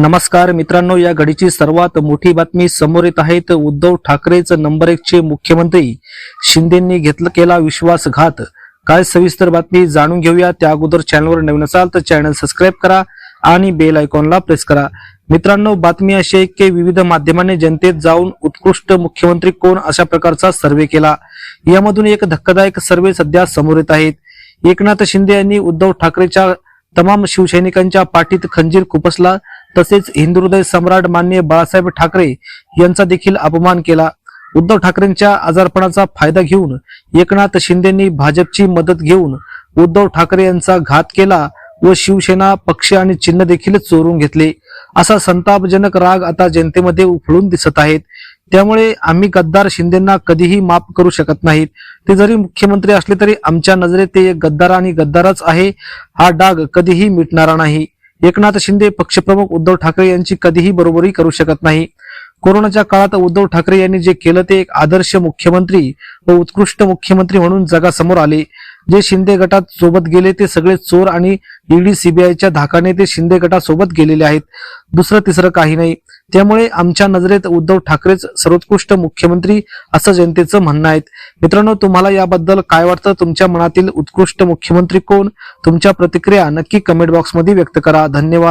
नमस्कार मित्रांनो या घडीची सर्वात मोठी बातमी समोर येत आहे. उद्धव ठाकरेच नंबर एकचे मुख्यमंत्री शिंदेंनी घेतलं केला विश्वासघात. काय सविस्तर बातमी जाणून घेऊया. त्या अगोदर चॅनलवर नवीन असाल तर चॅनल सबस्क्राईब करा आणि बेल आयकॉनला प्रेस करा. मित्रांनो बातमी अशी आहे की विविध माध्यमांनी जनतेत जाऊन उत्कृष्ट मुख्यमंत्री कोण अशा प्रकारचा सर्वे केला. यामधून एक धक्कादायक सर्वे सध्या समोर येत आहेत. एकनाथ शिंदे यांनी उद्धव ठाकरेच्या तमाम शिवसैनिकांच्या पाठीत खंजीर खुपसला. तसेच हिंदुहृदय सम्राट मान्य बाळासाहेब ठाकरे यांचा देखील अपमान केला. उद्धव ठाकरेंच्या आजारपणाचा फायदा घेऊन एकनाथ शिंदेंनी भाजपची मदत घेऊन उद्धव ठाकरे यांचा घात केला व शिवसेना पक्ष आणि चिन्ह देखील चोरून घेतले. असा संतापजनक राग आता जनतेमध्ये उफळून दिसत आहेत. त्यामुळे आम्ही गद्दार शिंदेना कधीही माफ करू शकत नाहीत. ते जरी मुख्यमंत्री असले तरी आमच्या नजरेत ते एक गद्दार आणि गद्दारच आहे. हा डाग कधीही मिटणारा नाही. एकनाथ शिंदे पक्षप्रमुख उद्धव ठाकरे यांची कधीही बरोबरी करू शकत नाही. कोरोनाच्या काळात उद्धव ठाकरे यांनी जे केलं ते एक आदर्श मुख्यमंत्री व उत्कृष्ट मुख्यमंत्री म्हणून जगासमोर आले. जे शिंदे गटात सोबत गेले ते सगळे चोर आणि ईडी सीबीआयच्या धाकाने ते शिंदे गटासोबत गेलेले आहेत. दुसरं तिसरं काही नाही. त्यामुळे आमच्या नजरेत उद्धव ठाकरेच सर्वोत्कृष्ट मुख्यमंत्री असं जनतेचं म्हणणं आहे. मित्रांनो तुम्हाला याबद्दल काय वाटतं? तुमच्या मनातील उत्कृष्ट मुख्यमंत्री कोण? तुमच्या प्रतिक्रिया नक्की कमेंट बॉक्समध्ये व्यक्त करा. धन्यवाद.